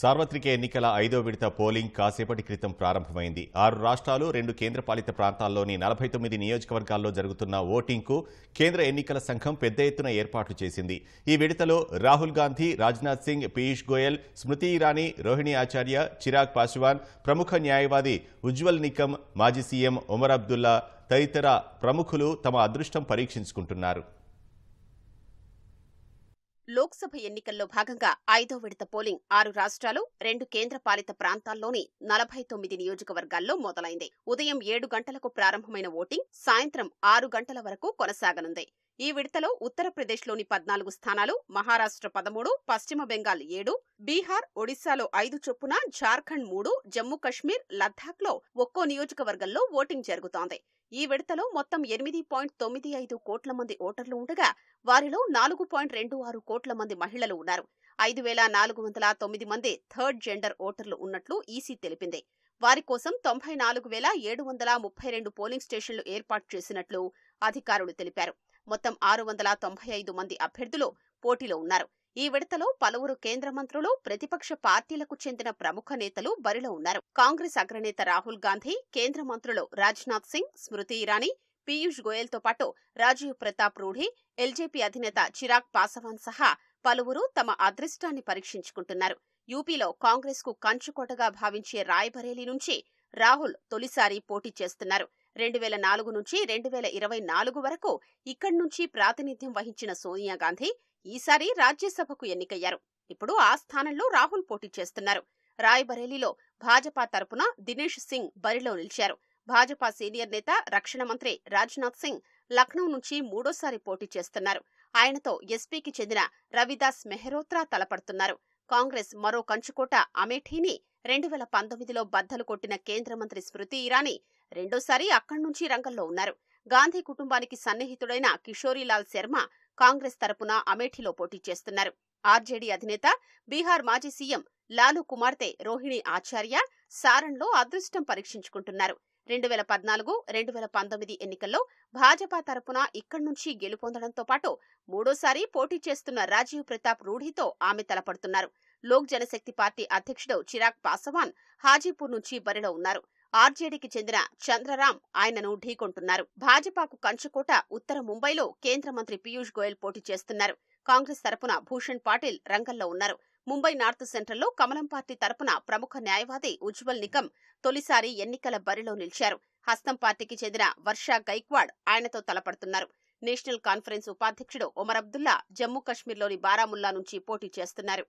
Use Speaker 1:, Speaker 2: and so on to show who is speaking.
Speaker 1: సార్వత్రిక ఎన్నికల ఐదో విడత పోలింగ్ కాసేపటి క్రితం ప్రారంభమైంది. ఆరు రాష్ట్రాలు రెండు కేంద్రపాలిత ప్రాంతాల్లోని నలభై తొమ్మిది నియోజకవర్గాల్లో జరుగుతున్న ఓటింగ్కు కేంద్ర ఎన్నికల సంఘం పెద్ద ఎత్తున ఏర్పాట్లు చేసింది. ఈ విడతలో రాహుల్ గాంధీ రాజ్నాథ్ సింగ్ పీయూష్ గోయల్ స్మృతి ఇరానీ రోహిణి ఆచార్య చిరాగ్ పాశ్వాన్ ప్రముఖ న్యాయవాది ఉజ్వల్ నికమ్ మాజీ సీఎం ఒమర్ అబ్దుల్లా తదితర ప్రముఖులు తమ అదృష్టం పరీక్షించుకుంటున్నారు.
Speaker 2: లోక్సభ ఎన్నికల్లో భాగంగా ఐదో విడత పోలింగ్ ఆరు రాష్ట్రాలు రెండు కేంద్రపాలిత ప్రాంతాల్లోని నలభై తొమ్మిది నియోజకవర్గాల్లో మొదలైంది. ఉదయం ఏడు గంటలకు ప్రారంభమైన ఓటింగ్ సాయంత్రం ఆరు గంటల వరకు కొనసాగనుంది. ఈ విడతలో ఉత్తరప్రదేశ్లోని పద్నాలుగు స్థానాలు మహారాష్ట్ర పదమూడు పశ్చిమ బెంగాల్ ఏడు బీహార్ ఒడిశాలో ఐదు చొప్పున జార్ఖండ్ మూడు జమ్మూ కశ్మీర్ లద్దాఖ్లో ఒక్కో నియోజకవర్గంలో ఓటింగ్ జరుగుతోంది. ఈ విడతలో మొత్తం ఎనిమిది పాయింట్ తొమ్మిది ఐదు కోట్ల మంది ఓటర్లు ఉండగా వారిలో నాలుగు పాయింట్ రెండు ఆరు కోట్ల మంది మహిళలు ఉన్నారు. ఐదు వేల నాలుగు వందల తొమ్మిది మంది థర్డ్ జెండర్ ఓటర్లు ఉన్నట్లు ఈసీ తెలిపింది. వారి కోసం తొంభై నాలుగు వేల ఏడు వందల ముప్పై రెండు పోలింగ్ స్టేషన్లు ఏర్పాటు చేసినట్లు అధికారులు తెలిపారు. మొత్తం ఆరు వందల తొంభై ఐదు మంది అభ్యర్థులు పోటీలో ఉన్నారు. ఈ విడతలో పలువురు కేంద్ర మంత్రులు ప్రతిపక్ష పార్టీలకు చెందిన ప్రముఖ నేతలు బరిలో ఉన్నారు. కాంగ్రెస్ అగ్రనేత రాహుల్ గాంధీ కేంద్ర మంత్రులు రాజ్నాథ్ సింగ్ స్మృతి ఇరానీ పీయూష్ గోయల్తో పాటు రాజీవ్ ప్రతాప్ రూఢి ఎల్జేపీ అధినేత చిరాగ్ పాసవాన్ సహా పలువురు తమ అదృష్టాన్ని పరీక్షించుకుంటున్నారు. యూపీలో కాంగ్రెస్కు కంచుకోటగా భావించే రాయ్బరేలీ నుంచి రాహుల్ తొలిసారి పోటీ చేస్తున్నారు. రెండు వేల నాలుగు నుంచి రెండు వేల ఇరవై నాలుగు వరకు ఇక్కడి నుంచి ప్రాతినిధ్యం వహించిన సోనియా గాంధీ ఈసారి రాజ్యసభకు ఎన్నికయ్యారు. ఇప్పుడు ఆ స్థానంలో రాహుల్ పోటీ చేస్తున్నారు. రాయ్బరేలీలో భాజపా తరపున దినేష్ సింగ్ బరిలో నిలిచారు. భాజపా సీనియర్ నేత రక్షణ మంత్రి రాజ్నాథ్ సింగ్ లక్నో నుంచి మూడోసారి పోటీ చేస్తున్నారు. ఆయనతో ఎస్పీకి చెందిన రవిదాస్ మెహరోత్రా తలపడుతున్నారు. కాంగ్రెస్ మరో కంచుకోట అమేఠీని రెండు వేల పంతొమ్మిదిలో బద్దలు కొట్టిన కేంద్ర మంత్రి స్మృతి ఇరానీ రెండోసారి అక్కడి నుంచి రంగంలో ఉన్నారు. గాంధీ కుటుంబానికి సన్నిహితుడైన కిషోరీలాల్ శర్మ కాంగ్రెస్ తరపున అమేఠీలో పోటీ చేస్తున్నారు. ఆర్జేడీ అధినేత బీహార్ మాజీ సీఎం లాలూ కుమార్తె రోహిణి ఆచార్య సారణ్లో అదృష్టం పరీక్షించుకుంటున్నారు. రెండు వేల పద్నాలుగు రెండు వేల పంతొమ్మిది ఎన్నికల్లో భాజపా తరపున ఇక్కడి నుంచి గెలుపొందడంతో పాటు మూడోసారి పోటీ చేస్తున్న రాజీవ్ ప్రతాప్ రూఢితో ఆమె తలపడుతున్నారు. లోక్ జనశక్తి పార్టీ అధ్యక్షుడు చిరాగ్ పాసవాన్ హాజీపూర్ నుంచి బరిలో ఉన్నారు. ఆర్జేడీకి చెందిన చంద్రరాం ఆయనను ఢీకొంటున్నారు. భాజపాకు కంచుకోట ఉత్తర ముంబైలో కేంద్ర మంత్రి పీయూష్ గోయల్ పోటీ చేస్తున్నారు. కాంగ్రెస్ తరపున భూషణ్ పాటిల్ రంగంలో ఉన్నారు. ముంబై నార్త్ సెంట్రల్లో కమలం పార్టీ తరపున ప్రముఖ న్యాయవాది ఉజ్వల్ నికమ్ తొలిసారి ఎన్నికల బరిలో నిలిచారు. హస్తం పార్టీకి చెందిన వర్ష గైక్వాడ్ ఆయనతో తలపడుతున్నారు. నేషనల్ కాన్ఫరెన్స్ ఉపాధ్యక్షుడు ఒమర్ అబ్దుల్లా జమ్మూ కశ్మీర్లోని బారాముల్లా నుంచి పోటీ చేస్తున్నారు.